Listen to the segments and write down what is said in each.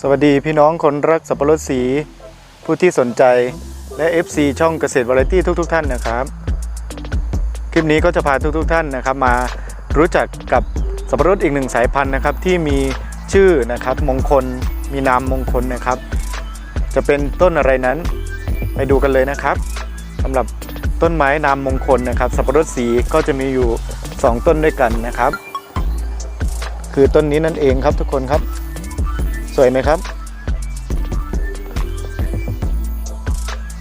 สวัสดีพี่น้องคนรักสับปะรดสี ผู้ที่สนใจและ FC ช่องเกษตรวาไรตี้ทุกๆท่านนะครับ คลิปนี้ก็จะพาทุกๆท่านนะครับ มารู้จักกับสับปะรดอีกหนึ่งสายพันธุ์นะครับ ที่มีชื่อนะครับมงคลมีนามมงคลนะครับ จะเป็นต้นอะไรนั้นไปดูกันเลยนะครับสำหรับต้นไม้นามมงคลนะครับ สับปะรดสีก็จะมีอยู่ 2 ต้นด้วยกันนะครับ คือต้นนี้นั่นเองครับทุกคนครับ สวยไหมครับ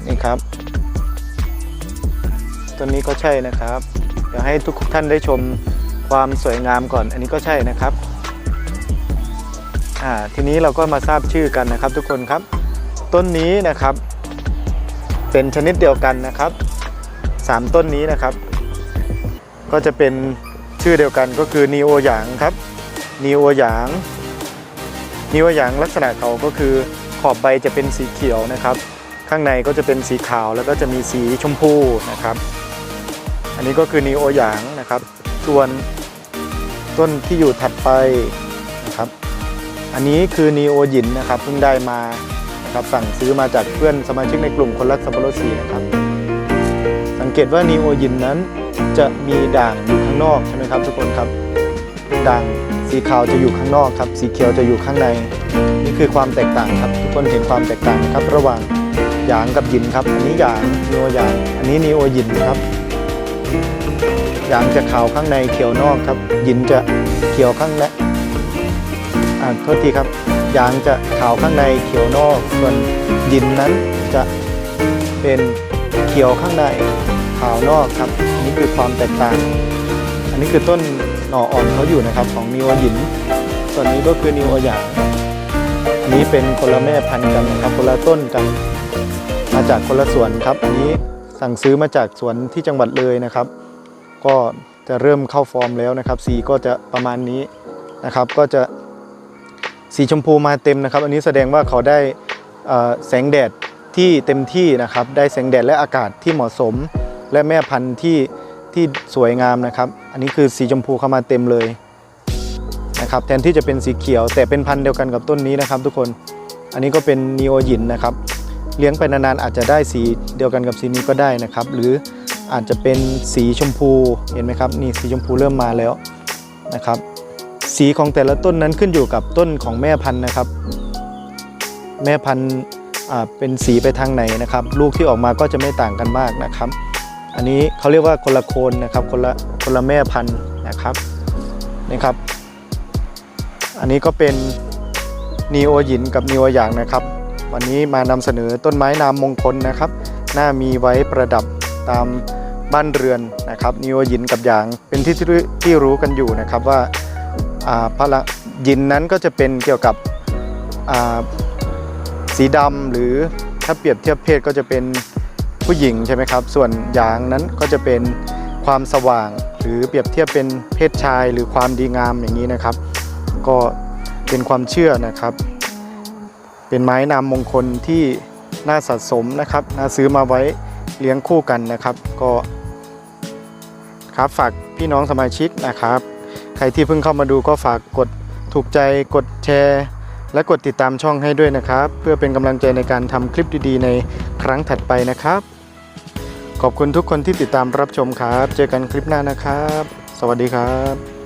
นี่ครับ ต้นนี้ก็ใช่นะครับเดี๋ยวให้ทุกท่านได้ชมความสวยงามก่อน อันนี้ก็ใช่นะครับอ่าทีนี้เราก็มาทราบชื่อกันนะครับ ทุกคนครับ ต้นนี้นะครับ เป็นชนิดเดียวกันนะครับสามต้นนี้นะครับ ก็จะเป็นชื่อเดียวกันก็คือนีโอหยางครับ นีโอหยางนีโอหยางลักษณะเขาก็คือขอบใบจะเป็นสีเขียวนะครับ ข้างในก็จะเป็นสีขาวแล้วก็จะมีสีชมพูนะครับ อันนี้ก็คือนีโอหยางนะครับ ส่วนต้นที่อยู่ถัดไปนะครับ อันนี้คือนีโอหยินนะครับเพิ่งได้มานะครับสั่งซื้อมาจากเพื่อนสมาชิกในกลุ่มคนรักสับปะรดสีนะครับ สังเกตว่านีโอหยินนั้นจะมีด่างอยู่ข้างนอกใช่ไหมครับทุกคนครับด่าง สีขาวจะอยู่ข้างนอกครับ สีเขียวจะอยู่ข้างใน นี่คือความแตกต่างครับ ทุกคนเห็นความแตกต่างนะครับ ระหว่างหยางกับหยินครับ อันนี้หยางนีโอหยาง อันนี้นีโอหยินครับหยางจะขาวข้างในเขียวนอกครับหยินจะเขียวข้างในอ่าโทษทีครับหยางจะขาวข้างในเขียวนอก ส่วนหยินนั้นจะเป็นเขียวข้างในขาวนอกครับนนี้คือความแตกต่าง อันนี้คือต้น หน่ออ่อนเขาอยู่นะครับของนีโอหยิน ส่วนนี้ก็คือนีโอหยางนี้เป็นคนละแม่พันธุ์กันนะครับคนละต้นกัน มาจากคนละสวนครับ อันนี้สั่งซื้อมาจากสวนที่จังหวัดเลยนะครับ ก็จะเริ่มเข้าฟอร์มแล้วนะครับสีก็จะประมาณนี้นะครับ ก็จะสีชมพูมาเต็มนะครับ อันนี้แสดงว่าเขาได้แสงแดดที่เต็มที่นะครับ ได้แสงแดดและอากาศที่เหมาะสม และแม่พันธุ์ที่ ที่สวยงามนะครับ อันนี้คือสีชมพูเข้ามาเต็มเลยนะครับ แทนที่จะเป็นสีเขียว แต่เป็นพันธุ์เดียวกันกับต้นนี้นะครับ ทุกคน อันนี้ก็เป็นนีโอหยินนะครับ เลี้ยงไปนานๆอาจจะได้สีเดียวกันกับสีนี้ก็ได้นะครับ หรืออาจจะเป็นสีชมพู เห็นไหมครับ นี่สีชมพูเริ่มมาแล้วนะครับ สีของแต่ละต้นนั้นขึ้นอยู่กับต้นของแม่พันธุ์นะครับ แม่พันธุ์เป็นสีไปทางไหนนะครับ ลูกที่ออกมาก็จะไม่ต่างกันมากนะครับ อันนี้เขาเรียกว่าคนละโคนนะครับคนละคนละแม่พันธุ์นะครับนี่ครับ อันนี้ก็เป็นนีโอหยินกับนีโอหยางนะครับ วันนี้มานำเสนอต้นไม้นามมงคลนะครับน่ามีไว้ประดับตามบ้านเรือนนะครับนีโอหยินกับหยางเป็นที่ที่ที่รู้กันอยู่นะครับว่าพระหยินนั้นก็จะเป็นเกี่ยวกับสีดำหรือถ้าเปรียบเทียบเพศก็จะเป็น ผู้หญิงใช่ไหมครับ ส่วนยางนั้นก็จะเป็นความสว่าง หรือเปรียบเทียบเป็นเพศชายหรือความดีงามอย่างนี้นะครับ ก็เป็นความเชื่อนะครับ เป็นไม้นามมงคลที่น่าสะสมนะครับน่าซื้อมาไว้เลี้ยงคู่กันนะครับ ก็ครับฝากพี่น้องสมาชิกนะครับ ใครที่เพิ่งเข้ามาดูก็ฝากกดถูกใจกดแชร์และกดติดตามช่องให้ด้วยนะครับ เพื่อเป็นกำลังใจในการทำคลิปดีๆ ในครั้งถัดไปนะครับ ขอบคุณทุกคนที่ติดตามรับชมครับ เจอกันคลิปหน้านะครับ สวัสดีครับ